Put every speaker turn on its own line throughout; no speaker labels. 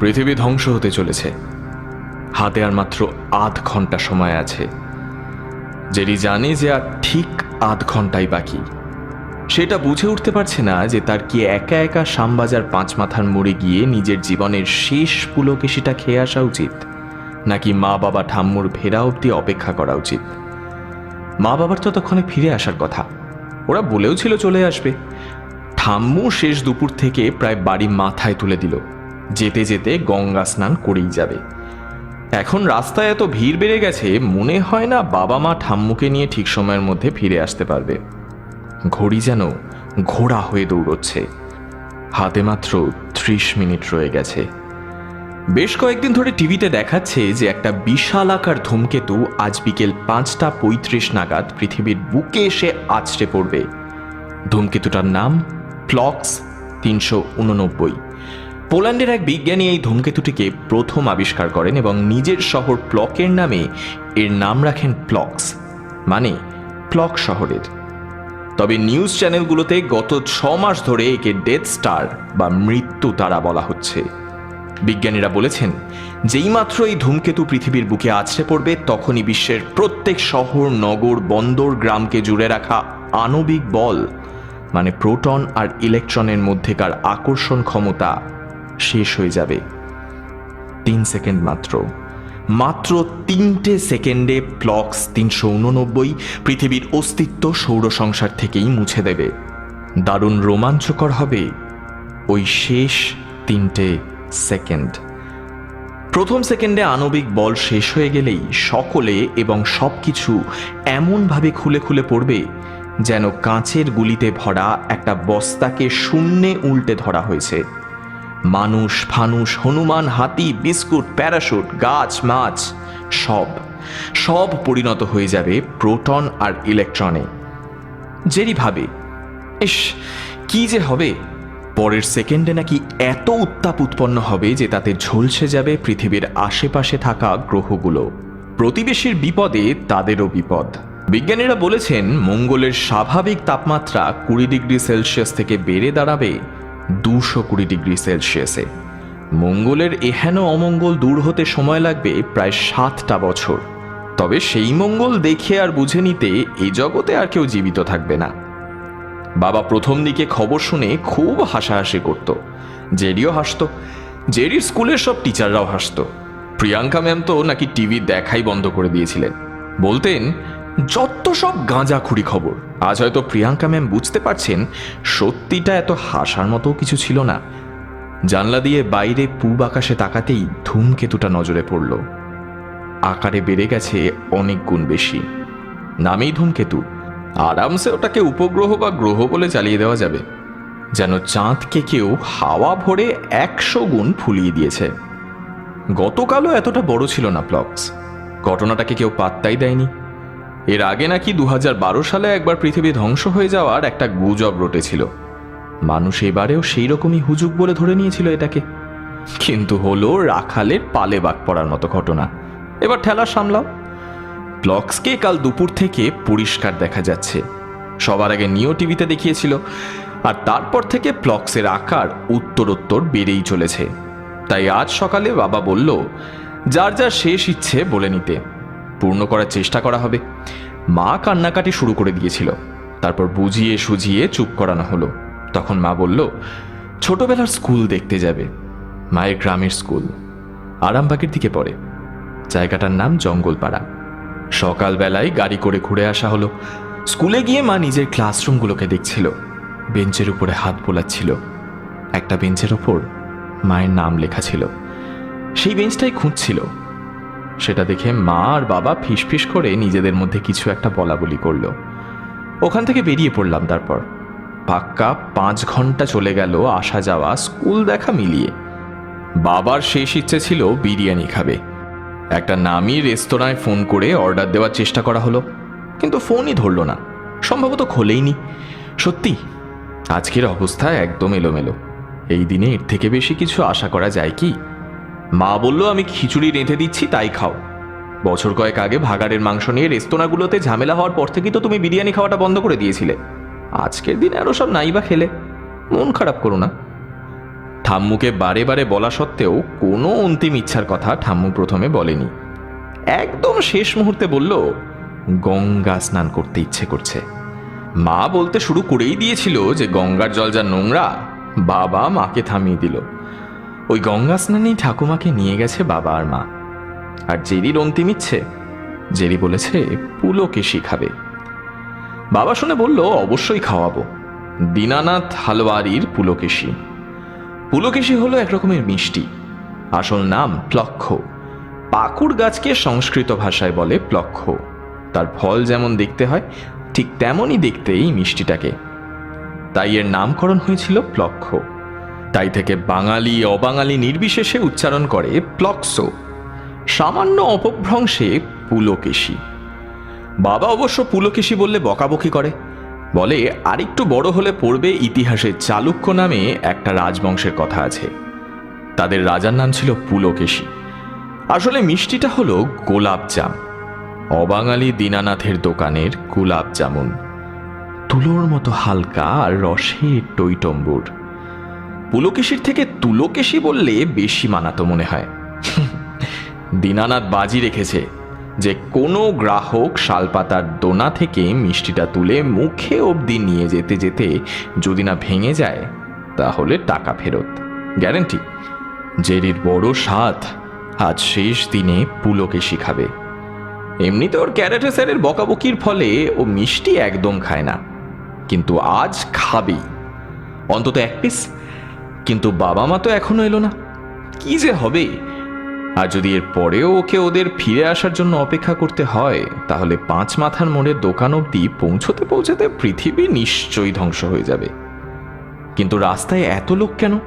পৃথিবী ধ্বংস হতে চলেছে। হাতে আর মাত্র আধ ঘণ্টা সময় আছে। জেরি জানে যে আর ঠিক আধ ঘন্টাই বাকি। সেটা বুঝে উঠতে পারছে না যে তার কি একা একা শামবাজার পাঁচ মাথার মোড়ে গিয়ে নিজের জীবনের শেষ পুলকেশিটা খেয়ে আসা উচিত, নাকি মা বাবা ঠাম্মুর ফেরা অবধি অপেক্ষা করা উচিত? মা বাবার ততক্ষণে ফিরে আসার কথা। ওরা বলেও ছিল চলে আসবে। ঠাম্মু শেষ দুপুর থেকে প্রায় বাড়ি মাথায় তুলে দিল। যেতে যেতে গঙ্গা স্নান করেই যাবে। এখন রাস্তায় এত ভিড় বেড়ে গেছে, মনে হয় না বাবা মা ঠাম্মুকে নিয়ে ঠিক সময়ের মধ্যে ফিরে আসতে পারবে। ঘড়ি যেন ঘোড়া হয়ে দৌড়চ্ছে। হাতে মাত্র ত্রিশ মিনিট রয়ে গেছে। বেশ কয়েকদিন ধরে টিভিতে দেখাচ্ছে যে একটা বিশাল আকার ধূমকেতু আজ বিকেল পাঁচটা পঁয়ত্রিশ নাগাদ পৃথিবীর বুকে এসে আছড়ে পড়বে। ধূমকেতুটার নাম প্লক্স তিনশো উননব্বই। পোল্যান্ডের এক বিজ্ঞানী এই ধূমকেতুটিকে প্রথম আবিষ্কার করেন এবং নিজের শহর প্লকের নামে এর নাম রাখেন প্লক্স মানে প্লক শহরের। তবে নিউজ চ্যানেলগুলোতে গত ছ মাস ধরে একে ডেথ স্টার বা মৃত্যু তারা বলা হচ্ছে। বিজ্ঞানীরা বলেছেন যেইমাত্র এই ধূমকেতু পৃথিবীর বুকে আছড়ে পড়বে, তখনই বিশ্বের প্রত্যেক শহর, নগর, বন্দর, গ্রামকে জুড়ে রাখা আণবিক বল মানে প্রোটন আর ইলেকট্রনের মধ্যেকার আকর্ষণ ক্ষমতা শেষ হয়ে যাবে। তিন সেকেন্ড মাত্র। মাত্র তিনটে সেকেন্ডে প্লক্স তিনশো উননব্বই পৃথিবীর অস্তিত্ব সৌর সংসার থেকেই মুছে দেবে। দারুণ রোমাঞ্চকর হবে ওই শেষ তিনটে সেকেন্ড। প্রথম সেকেন্ডে আণবিক বল শেষ হয়ে গেলেই সকলে এবং সব কিছু এমনভাবে খুলে খুলে পড়বে যেন কাঁচের গুলিতে ভরা একটা বস্তাকে শূন্যে উল্টে ধরা হয়েছে। মানুষ, ফানুষ, হনুমান, হাতি, বিস্কুট, প্যারাশুট, গাছ, মাছ, সব। সব পরিণত হয়ে যাবে প্রোটন আর ইলেকট্রনে। জেরি ভাবে, ইস, কি যে হবে? পরের সেকেন্ডে নাকি এত উত্তাপ উৎপন্ন হবে যে তাতে ঝলসে যাবে পৃথিবীর আশেপাশে থাকা গ্রহগুলো। প্রতিবেশীর বিপদে তাদেরও বিপদ। বিজ্ঞানীরা বলেছেন, মঙ্গলের স্বাভাবিক তাপমাত্রা কুড়ি ডিগ্রি সেলসিয়াস থেকে বেড়ে দাঁড়াবে দুশো কুড়ি ডিগ্রি সেলসিয়াসে। মঙ্গলের এহেন অমঙ্গল দূর হতে সময় লাগবে প্রায় সাতটা বছর। তবে সেই মঙ্গল দেখে আর বুঝে নিতে এই জগতে আর কেউ জীবিত থাকবে না। বাবা প্রথম দিকে খবর শুনে খুব হাসাহাসি করত। জেরিও হাসতো জেরির স্কুলের সব টিচাররাও হাসতো। প্রিয়াঙ্কা ম্যাম তো নাকি টিভি দেখাই বন্ধ করে দিয়েছিলেন। বলতেন যত সব গাঁজাখুরি খবর। আজ হয়তো প্রিয়াঙ্কা ম্যাম বুঝতে পারছেন, সত্যিটা এত হাসার মতো কিছু ছিল না। জানলা দিয়ে বাইরে পূব আকাশে তাকাতেই ধূমকেতুটা নজরে পড়ল। আকারে বেড়ে গেছে অনেক গুণ বেশি। নামেই ধূমকেতু। আরামসে ওটাকে উপগ্রহ বা গ্রহ বলে চালিয়ে দেওয়া যাবে। যেন চাঁদকে কেউ হাওয়া ভরে একশো গুণ ফুলিয়ে দিয়েছে। গতকালও এতটা বড় ছিল না প্লক্স। ঘটনাটাকে কেউ পাত্তাই দেয়নি। এর আগে নাকি দু হাজার বারো সালে একবার পৃথিবী ধ্বংস হয়ে যাওয়ার একটা গুজব রটেছিল। মানুষ এবারেও সেই রকমই হুজুক বলে ধরে নিয়েছিল এটাকে। কিন্তু হলো রাখালের পালে বাক পড়ার মতো ঘটনা। এবার ঠেলা সামলাও। ব্লকসকে কাল দুপুর থেকে পরিষ্কার দেখা যাচ্ছে। সবার আগে নিও টিভিতে দেখিয়েছিল, আর তারপর থেকে প্লক্সের আকার উত্তরোত্তর বেড়েই চলেছে। তাই আজ সকালে বাবা বলল, যার যার শেষ ইচ্ছে বলে নিতে। পূর্ণ করার চেষ্টা করা হবে। মা কান্নাকাটি শুরু করে দিয়েছিল। তারপর বুঝিয়ে সুঝিয়ে চুপ করানো হলো। তখন মা বলল, ছোটবেলার স্কুল দেখতে যাবে। মায়ের গ্রামের স্কুল। আরামবাগের দিকে পড়ে। জায়গাটার নাম জঙ্গলপাড়া। সকালবেলায় গাড়ি করে ঘুরে আসা হলো। স্কুলে গিয়ে মা নিজের ক্লাসরুমগুলোকে দেখছিল। বেঞ্চের উপরে হাত বোলাচ্ছিল। একটা বেঞ্চের ওপর মায়ের নাম লেখা ছিল। সেই বেঞ্চটাই খুঁজছিল। সেটা দেখে মা আর বাবা ফিসফিস করে নিজেদের মধ্যে কিছু একটা বলা বলি করল। ওখান থেকে বেরিয়ে পড়লাম তারপর। পাক্কা পাঁচ ঘণ্টা চলে গেল আসা যাওয়া, স্কুল দেখা মিলিয়ে। বাবার শেষ ইচ্ছে ছিল বিরিয়ানি খাবে। একটা নামি রেস্তোরাঁয় ফোন করে অর্ডার দেওয়ার চেষ্টা করা হলো, কিন্তু ফোনই ধরলো না। সম্ভবত খোলেইনি। সত্যি, আজকের অবস্থা একদম এলোমেলো। এই দিনে এর থেকে বেশি কিছু আশা করা যায় কি? মা বলল, আমি খিচুড়ি রেঁধে দিচ্ছি, তাই খাও। বছর কয়েক আগে ভাগাড়ের মাংস নিয়ে রেস্তোরাঁগুলোতে ঝামেলা হওয়ার পর থেকেই তো তুমি বিরিয়ানি খাওয়াটা বন্ধ করে দিয়েছিলে। আজকের দিনে আরও সব নাই বা খেলে। মন খারাপ করো না। ঠাম্মুকে বারে বারে বলা সত্ত্বেও কোনো অন্তিম ইচ্ছার কথা ঠাম্মু প্রথমে বলেনি। একদম শেষ মুহূর্তে বলল, গঙ্গা স্নান করতে ইচ্ছে করছে। মা বলতে শুরু করেই দিয়েছিল যে গঙ্গার জল যা নোংরা, বাবা মাকে থামিয়ে দিল। ওই গঙ্গা স্নানেই ঠাকুমাকে নিয়ে গেছে বাবা আর মা। আর জেরির অন্তিম ইচ্ছে জেরি বলেছে পুলকেশি খাবে বাবা শুনে বলল, অবশ্যই খাওয়াবো। দীনানাথ হালওয়ারির পুলকেশি। পুলকেশি হলো একরকমের মিষ্টি। আসল নাম প্লক্ষ। পাকুড় গাছকে সংস্কৃত ভাষায় বলে প্লক্ষ। তার ফল যেমন দেখতে হয়, ঠিক তেমনই দেখতে এই মিষ্টিটাকে। তাই এর নামকরণ হয়েছিল প্লক্ষ। তাই থেকে বাঙালি, অবাঙালি নির্বিশেষে উচ্চারণ করে প্লক্সো, সামান্য অপভ্রংশে পুলকেশি। বাবা অবশ্য পুলকেশি বললে বকাবকি করে। বলে, আরেকটু বড় হলে পড়বে ইতিহাসে চালুক্য নামে একটা রাজবংশের কথা আছে। তাদের রাজার নাম ছিল পুলকেশি। আসলে মিষ্টিটা হলো গোলাপ জাম। অবাঙালি দীনানাথের দোকানের গোলাপ জামুন। তুলোর মতো হালকা আর রসে টইটম্বুর পুলকেশির থেকে তুলোকেশি বললে বেশি মানাতো মনে হয়। দীনানাথ বাজি রেখেছে যে কোনো গ্রাহক শালপাতার দোনা থেকে মিষ্টিটা তুলে মুখে অবধি নিয়ে যেতে যেতে যদি না ভেঙে যায়, তাহলে টাকা ফেরত। গ্যারেন্টি। জেরির বড় স্বাদ আজ শেষ দিনে পুলকে শিখাবে এমনিতে ওর ক্যারেটে স্যারের বকাবকির ফলে ও মিষ্টি একদম খায় না। কিন্তু আজ খাবেই। অন্তত এক পিস কিন্তু বাবা মা তো এখনও এলো না। কি যে হবে? আর যদি এর পরেও ওকে ওদের ফিরে আসার জন্য অপেক্ষা করতে হয়, তাহলে পাঁচ মাথার মোড়ের দোকান অবধি পৌঁছতে পৌঁছতে পৃথিবী নিশ্চয়ই ধ্বংস হয়ে যাবে। কিন্তু রাস্তায় এত লোক কেন?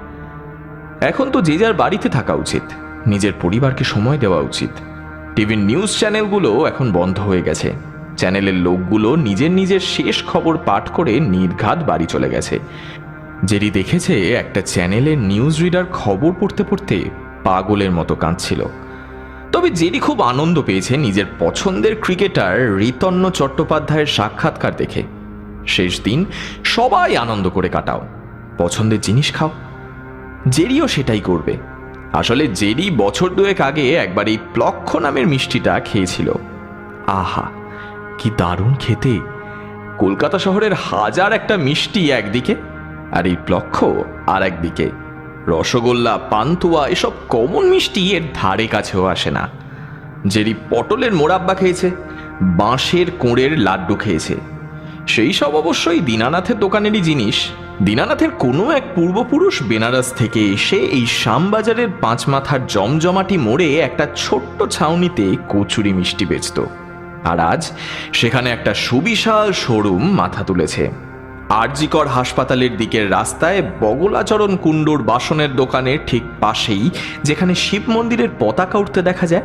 এখন তো যে যার বাড়িতে থাকা উচিত, নিজের পরিবারকে সময় দেওয়া উচিত। টিভির নিউজ চ্যানেলগুলো এখন বন্ধ হয়ে গেছে। চ্যানেলের লোকগুলো নিজের নিজের শেষ খবর পাঠ করে নির্ঘাত বাড়ি চলে গেছে। জেরি দেখেছে একটা চ্যানেলের নিউজ রিডার খবর পড়তে পড়তে পাগলের মতো কাঁদছিল। তবে জেরি খুব আনন্দ পেয়েছে নিজের পছন্দের ক্রিকেটার রিতন্ন চট্টোপাধ্যায়ের সাক্ষাৎকার দেখে। শেষ দিন সবাই আনন্দ করে কাটাও। পছন্দের জিনিস খাও। জেরিও সেটাই করবে। আসলে জেরি বছর দুয়েক আগে একবার এই প্লক্ষ নামের মিষ্টিটা খেয়েছিল। আহা, কি দারুণ খেতে। কলকাতা শহরের হাজার একটা মিষ্টি একদিকে। আর এই প্লক্ষ আর একদিকে রসগোল্লা, পান্তুয়া, এসব কমন মিষ্টি এর ধারে কাছেও আসে না। জেরি পটলের মোরাব্বা খেয়েছে, বাঁশের কোঁড়ের লাড্ডু খেয়েছে। সেই সব অবশ্যই দীনানাথের দোকানেরই জিনিস। দীনানাথের কোনো এক পূর্বপুরুষ বেনারস থেকে এসে এই শ্যামবাজারের পাঁচ মাথার জমজমাটি মোড়ে একটা ছোট্ট ছাউনিতে কচুরি মিষ্টি বেচত। আর আজ সেখানে একটা সুবিশাল শোরুম মাথা তুলেছে। আরজিকর হাসপাতালের দিকের রাস্তায় বগলাচরণ কুণ্ডুর বাসনের দোকানের ঠিক পাশেই, যেখানে শিব মন্দিরের পতাকা উঠতে দেখা যায়।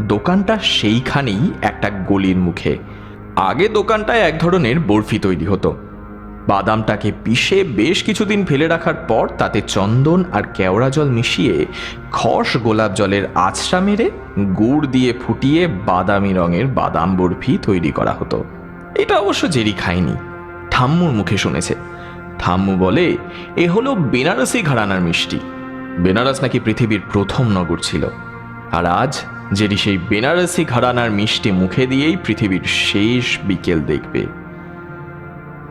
দোকানটা সেইখানেই একটা গলির মুখে। আগে দোকানটায় এক ধরনের বরফি তৈরি হতো। বাদামটাকে পিষে বেশ কিছুদিন ফেলে রাখার পর তাতে চন্দন আর কেওড়া জল মিশিয়ে খস গোলাপ জলের আছড়া মেরে গুড় দিয়ে ফুটিয়ে বাদামি রঙের বাদাম বরফি তৈরি করা হতো। এটা অবশ্য জেরি খায়নি ঠাম্মুর মুখে শুনেছে। থাম্মু বলে, এ হলো বেনারসি ঘরানার মিষ্টি। বেনারস নাকি পৃথিবীর প্রথম নগর ছিল। আর আজ জেরি সেই বেনারসি ঘরানার মিষ্টি মুখে দিয়েই পৃথিবীর শেষ বিকেল দেখবে।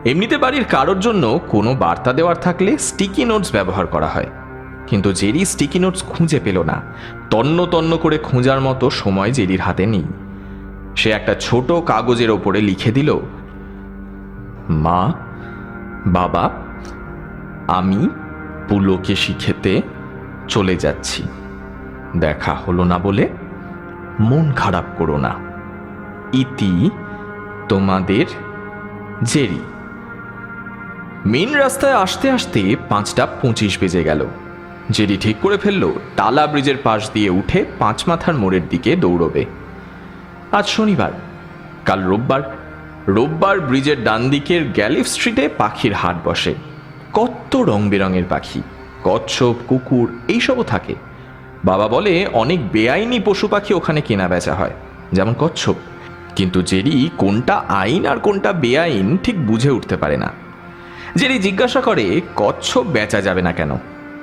এমনিতে বাড়ির কারোর জন্য কোনো বার্তা দেওয়ার থাকলে স্টিকি নোটস ব্যবহার করা হয়। কিন্তু জেরি স্টিকি নোটস খুঁজে পেল না। তন্ন তন্ন করে খোঁজার মতো সময় জেরির হাতে নেই। সে একটা ছোট কাগজের ওপরে লিখে দিল মা, বাবা, আমি পুলোকে শিখেতে চলে যাচ্ছি। দেখা হলো না বলে মন খারাপ করো না। ইতি তোমাদের জেরি। মেন রাস্তায় আসতে আসতে পাঁচটা পঁচিশ বেজে গেল। জেরি ঠিক করে ফেলল টালা ব্রিজের পাশ দিয়ে উঠে পাঁচ মাথার মোড়ের দিকে দৌড়বে। আজ শনিবার, কাল রোববার রোববার ব্রিজের ডান দিকের গ্যালিফ স্ট্রিটে পাখির হাট বসে। কত রং বেরঙের পাখি, কচ্ছপ, কুকুর, এইসবও থাকে। বাবা বলে, অনেক বেআইনি পশু পাখি ওখানে কেনা বেচা হয়, যেমন কচ্ছপ। কিন্তু জেরি কোনটা আইন আর কোনটা বেআইন ঠিক বুঝে উঠতে পারে না। জেরি জিজ্ঞাসা করে, কচ্ছপ বেচা যাবে না কেন?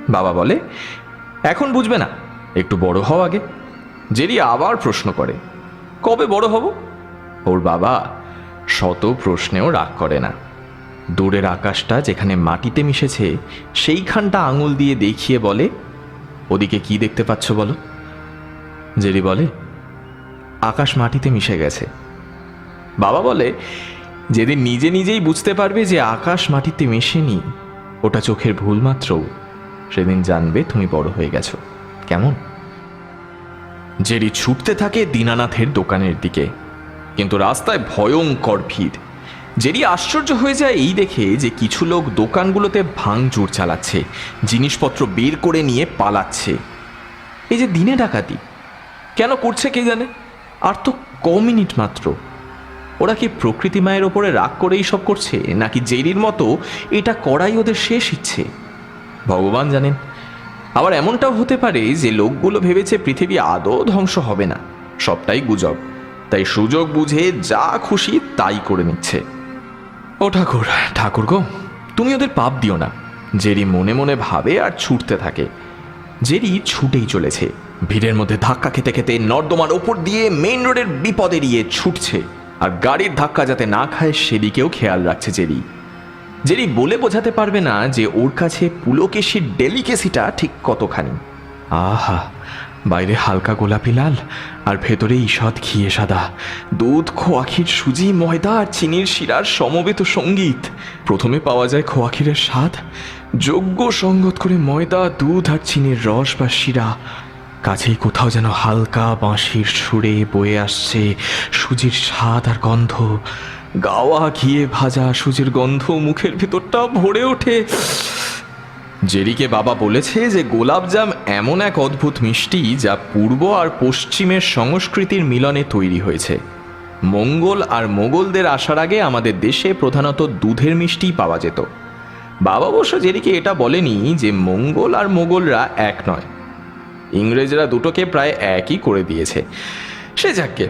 বাবা বলে, এখন বুঝবে না, একটু বড় হও আগে। জেরি আবার প্রশ্ন করে, কবে বড় হব? ওর বাবা শত প্রশ্নেও রাগ করে না। দূরের আকাশটা যেখানে মাটিতে মিশেছে, সেইখানটা আঙুল দিয়ে দেখিয়ে বলে, ওদিকে কি দেখতে পাচ্ছ বলো? জেরি বলে, আকাশ মাটিতে মিশে গেছে। বাবা বলে, যেদিন নিজে নিজেই বুঝতে পারবে যে আকাশ মাটিতে মেশেনি, ওটা চোখের ভুল মাত্র সেদিন জানবে তুমি বড় হয়ে গেছো। কেমন? জেরি ছুটতে থাকে দীনানাথের দোকানের দিকে। কিন্তু রাস্তায় ভয়ঙ্কর ভিড়। জেরি আশ্চর্য হয়ে যায় এই দেখে যে কিছু লোক দোকানগুলোতে ভাঙচুর চালাচ্ছে, জিনিসপত্র বের করে নিয়ে পালাচ্ছে। এই যে দিনে ডাকাতি, কেন করছে কে জানে? আর তো ক মিনিট মাত্র। ওরা কি প্রকৃতি মায়ের ওপরে রাগ করেই সব করছে, নাকি জেরির মতো এটা করাই ওদের শেষ ইচ্ছে? ভগবান জানেন। আবার এমনটাও হতে পারে যে লোকগুলো ভেবেছে পৃথিবী আদৌ ধ্বংস হবে না, সবটাই গুজব। তাই সুযোগ বুঝে যা খুশি তাই করে নিচ্ছে। ও ঠাকুর ঠাকুর গো, তুমি ওদের পাপ দিও না। জেরি মনে মনে ভাবে আর ছুটতে থাকে। জেরি ছুটেই চলেছে। ভিড়ের মধ্যে ধাক্কা খেতে খেতে নর্দমার ওপর দিয়ে মেইন রোডের বিপদ এড়িয়ে ছুটছে। আর গাড়ির ধাক্কা যাতে না খায় সেদিকেও খেয়াল রাখছে জেরি। জেরি বলে বোঝাতে পারবে না যে ওর কাছে পুলকেশির ডেলিকেসিটা ঠিক কতখানি। আহা বাইরে হালকা গোলাপি লাল, আর ভেতরে ঈষৎ ঘিয়ে সাদা। দুধ খোয়াক্ষীর সুজি, ময়দা, আর চিনির শিরার সমবেত সংগীত। প্রথমে পাওয়া যায় খোয়াক্ষীরের স্বাদ। যোগ্য সঙ্গত করে ময়দা, দুধ, আর চিনির রস বা শিরা। কাছেই কোথাও যেন হালকা বাঁশির সুরে বয়ে আসছে সুজির স্বাদ আর গন্ধ। গাওয়া, ঘিয়ে ভাজা সুজির গন্ধ মুখের ভিতরটা ভরে ওঠে। জেরিকে বাবা বলেছে যে গোলাপজাম এমন এক অদ্ভুত মিষ্টি যা পূর্ব আর পশ্চিমের সংস্কৃতির মিলনে তৈরি হয়েছে। মঙ্গল আর মোগলদের আসার আগে আমাদের দেশে প্রধানত দুধের মিষ্টি পাওয়া যেত। বাবা অবশ্য জেরিকে এটা বলেনি যে মঙ্গল আর মোগলরা এক নয়। ইংরেজরা দুটোকে প্রায় একই করে দিয়েছে। সে যাকে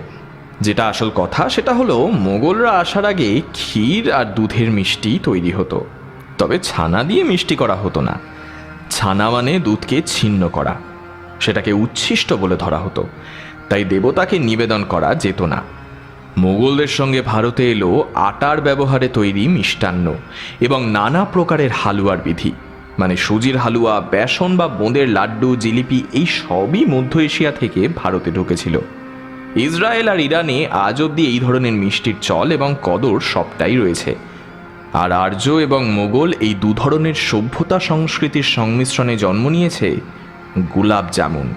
যেটা আসল কথা সেটা হলো, মোগলরা আসার আগে ক্ষীর আর দুধের মিষ্টি তৈরি হতো। তবে ছানা দিয়ে মিষ্টি করা হতো না। ছানা মানে দুধকে ছিন্ন করা। সেটাকে উচ্ছিষ্ট বলে ধরা হতো। তাই দেবতাকে নিবেদন করা যেত না। মোগলদের সঙ্গে ভারতে এলো আটার ব্যবহারে তৈরি মিষ্টান্ন এবং নানা প্রকারের হালুয়ার বিধি। মানে সুজির হালুয়া, বেসন বা বোঁদের লাড্ডু, জিলিপি এই সবই মধ্য এশিয়া থেকে ভারতে ঢুকেছিল। ইসরায়েল আর ইরানে আজ অবধি এই ধরনের মিষ্টির চল এবং কদর সবটাই রয়েছে। আর আর্য এবং মোগল এই দু ধরনের সভ্যতা সংস্কৃতির সংমিশ্রণে জন্ম নিয়েছে গোলাপ জামুন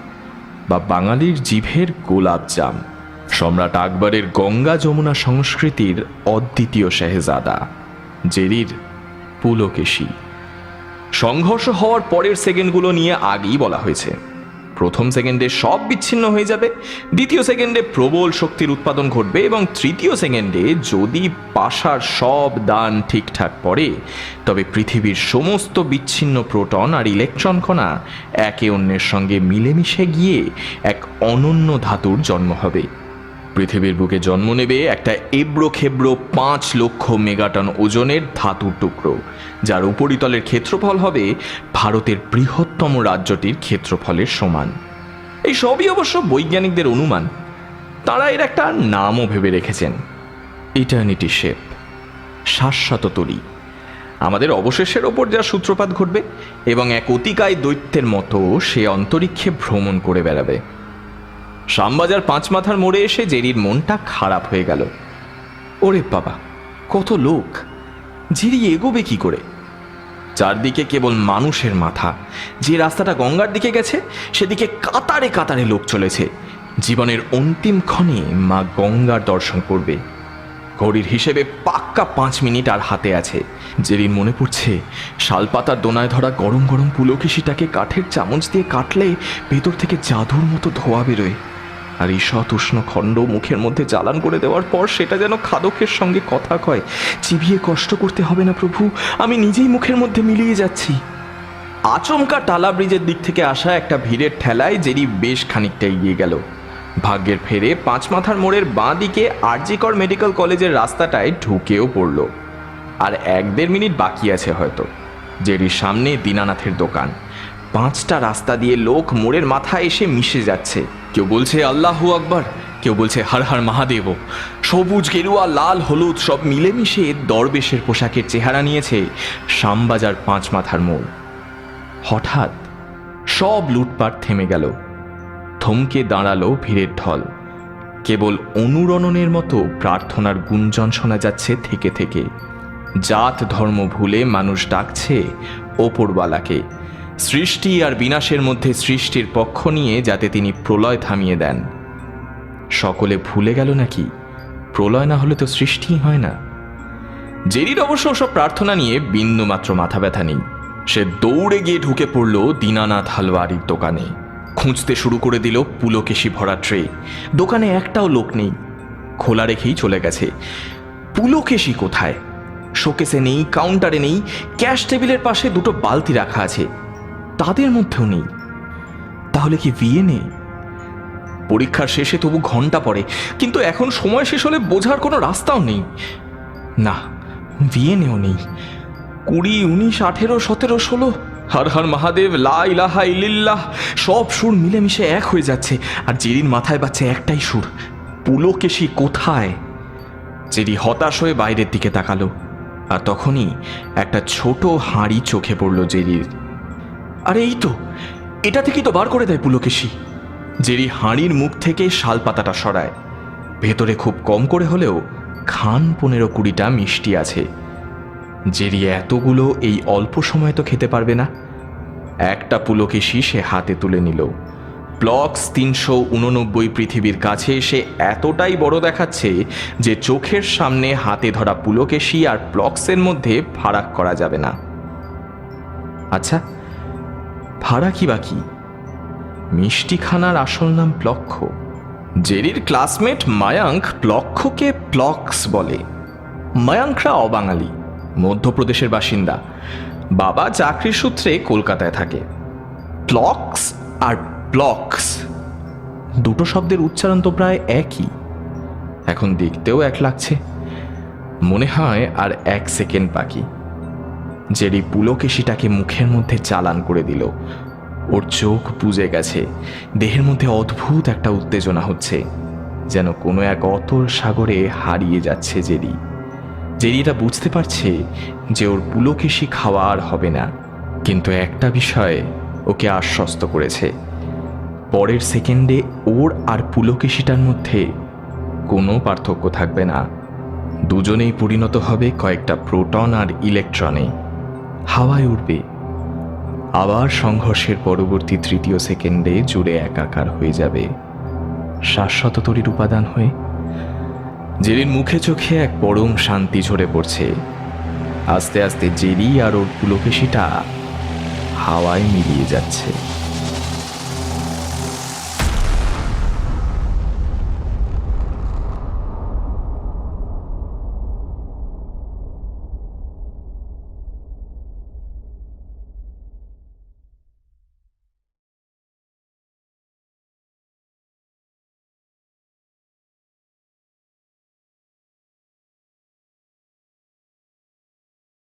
বা বাঙালির জিভের গোলাপ জাম। সম্রাট আকবরের গঙ্গা যমুনা সংস্কৃতির অদ্বিতীয় শেহজাদা, জেরির পুলকেশী। সংঘর্ষ হওয়ার পরের সেকেন্ডগুলো নিয়ে আগেই বলা হয়েছে। প্রথম সেকেন্ডে সব বিচ্ছিন্ন হয়ে যাবে, দ্বিতীয় সেকেন্ডে প্রবল শক্তির উৎপাদন ঘটবে এবং তৃতীয় সেকেন্ডে যদি পাশার সব দান ঠিকঠাক পড়ে, তবে পৃথিবীর সমস্ত বিচ্ছিন্ন প্রোটন আর ইলেকট্রন কণা একে অন্যের সঙ্গে মিলেমিশে গিয়ে এক অনন্য ধাতুর জন্ম হবে। পৃথিবীর বুকে জন্ম নেবে একটা এবড়ো খেবড়ো পাঁচ লক্ষ মেগাটন ওজনের ধাতুর টুকরো, যার উপরিতলের ক্ষেত্রফল হবে ভারতের বৃহত্তম রাজ্যটির ক্ষেত্রফলের সমান। এই সবই অবশ্য বৈজ্ঞানিকদের অনুমান। তারা এর একটা নামও ভেবে রেখেছেন। ইটার্নিটি শেপ, শাশ্বত তরী। আমাদের অবশেষের ওপর যা সূত্রপাত ঘটবে এবং এক অতিকায় দৈত্যের মতো সে অন্তরিক্ষে ভ্রমণ করে বেড়াবে। শ্যামবাজার পাঁচ মাথার মোড়ে এসে জেরির মনটা খারাপ হয়ে গেল। ওরে বাবা, কত লোক। জেরি এগোবে কি করে? চারদিকে কেবল মানুষের মাথা। যে রাস্তাটা গঙ্গার দিকে গেছে, সেদিকে কাতারে কাতারে লোক চলেছে। জীবনের অন্তিম ক্ষণে মা গঙ্গার দর্শন করবে। ঘড়ির হিসেবে পাক্কা পাঁচ মিনিট আর হাতে আছে। জেরির মনে পড়ছে, শালপাতার দোনায় ধরা গরম গরম পুলকেশিটাকে কাঠের চামচ দিয়ে কাটলে ভেতর থেকে জাদুর মতো ধোয়া বেরোয়। আর ঈষৎ উষ্ণ খণ্ড মুখের মধ্যে জ্বালান করে দেওয়ার পর সেটা যেন খাদকের সঙ্গে কথা কয়। চিবিয়ে কষ্ট করতে হবে না প্রভু, আমি নিজেই মুখের মধ্যে মিলিয়ে যাচ্ছি। আচমকা টালা ব্রিজের দিক থেকে আসা একটা ভিড়ের ঠেলায় জেরি বেশ খানিকটা এগিয়ে গেল। ভাগ্যের ফেরে পাঁচ মাথার মোড়ের বাঁ দিকে আরজিকর মেডিকেল কলেজের রাস্তাটায় ঢুকেও পড়ল। আর এক দেড় মিনিট বাকি আছে হয়তো। জেরির সামনে দীনানাথের দোকান। পাঁচটা রাস্তা দিয়ে লোক মোড়ের মাথায় এসে মিশে যাচ্ছে। কেউ বলছে আল্লাহু আকবার, কেউ বলছে হর হর মহাদেব। সবুজ, গেরুয়া, লাল, হলুদ, সব মিলেমিশে দরবেশের পোশাকের চেহারা নিয়েছে শ্যামবাজার পাঁচ মাথার মোড়। হঠাৎ সব লুটপাট থেমে গেল। থমকে দাঁড়াল ভিড়ের ঢল। কেবল অনুরণনের মতো প্রার্থনার গুঞ্জন শোনা যাচ্ছে থেকে থেকে। জাত ধর্ম ভুলে মানুষ ডাকছে ওপরবালাকে সৃষ্টি আর বিনাশের মধ্যে সৃষ্টির পক্ষ নিয়ে যাতে তিনি প্রলয় থামিয়ে দেন। সকলে ভুলে গেল নাকি? প্রলয় না হলে তো সৃষ্টিই হয় না। জেরির অবশ্য ওসব প্রার্থনা নিয়ে বিন্দু মাত্র মাথা ব্যথা নেই। সে দৌড়ে গিয়ে ঢুকে পড়ল দীনানাথ হালওয়ারির দোকানে। খুঁজতে শুরু করে দিল পুলকেশি ভরা ট্রে। দোকানে একটাও লোক নেই। খোলা রেখেই চলে গেছে। পুলকেশি কোথায়? শোকেসে নেই, কাউন্টারে নেই, ক্যাশ টেবিলের পাশে দুটো বালতি রাখা আছে। তাদের মধ্যেও নেই। তাহলে কি বিয়ে নেই? পরীক্ষার শেষে তবু ঘণ্টা পড়ে, কিন্তু এখন সময় শেষ হলে বোঝার কোনো রাস্তাও নেই। না ভিয়েনেও নেই। কুড়ি, উনিশ, আঠেরো, সতেরো, ষোলো, হর হর মহাদেব লা ইলাহা সব সুর মিলেমিশে এক হয়ে যাচ্ছে, আর জেরির মাথায় বাচ্ছে একটাই সুর, পুলকেশি কোথায়? জেরি হতাশ হয়ে বাইরের দিকে তাকালো, আর তখনই একটা ছোট হাঁড়ি চোখে পড়ল জেরির আরে এই তো, এটা থেকেই তো বার করে দেয় পুলকেশি। জেরি হাঁড়ির মুখ থেকে শাল পাতাটা সরায়। ভেতরে খুব কম করে হলেও খান পনেরো কুড়িটা মিষ্টি আছে। জেরি এতগুলো এই অল্প সময় তো খেতে পারবে না। একটা পুলকেশি সে হাতে তুলে নিল। প্লক্স তিনশো উননব্বই পৃথিবীর কাছে এসে এতটাই বড় দেখাচ্ছে যে চোখের সামনে হাতে ধরা পুলকেশি আর প্লক্সের মধ্যে ফারাক করা যাবে না। আচ্ছা ভাড়া কি বাকি মিষ্টিখানার আসল নাম প্লক্ষ। জেরির ক্লাসমেট মায়াঙ্ক প্লক্ষকে প্লক্স বলে। মায়াঙ্করা অবাঙালি, মধ্যপ্রদেশের বাসিন্দা। বাবা চাকরির সূত্রে কলকাতায় থাকে। প্লক্স আর প্লক্স। দুটো শব্দের উচ্চারণ তো প্রায় একই। এখন দেখতেও এক লাগছে। মনে হয় আর এক সেকেন্ড বাকি। জেরি পুলকেশিটাকে মুখের মধ্যে চালান করে দিল। ওর চোখ বুজে গেছে। দেহের মধ্যে অদ্ভুত একটা উত্তেজনা হচ্ছে। যেন কোনো এক অতল সাগরে হারিয়ে যাচ্ছে জেরি। জেরি এটা বুঝতে পারছে যে ওর পুলকেশি খাওয়া আর হবে না। কিন্তু একটা বিষয়ে ওকে আশ্বস্ত করেছে। পরের সেকেন্ডে ওর আর পুলকেশিটার মধ্যে কোনো পার্থক্য থাকবে না। দুজনেই পরিণত হবে কয়েকটা প্রোটন আর ইলেকট্রনে। হাওয়ায় উঠবে। আবার সংঘর্ষের পরবর্তী তৃতীয় সেকেন্ডে জুড়ে একাকার হয়ে যাবে। শাশ্বত তরির উপাদান হয়ে জেরির মুখে চোখে এক পরম শান্তি ঝরে পড়ছে। আস্তে আস্তে জেরি আর ওর পুলকেশিটা হাওয়ায় মিলিয়ে যাচ্ছে।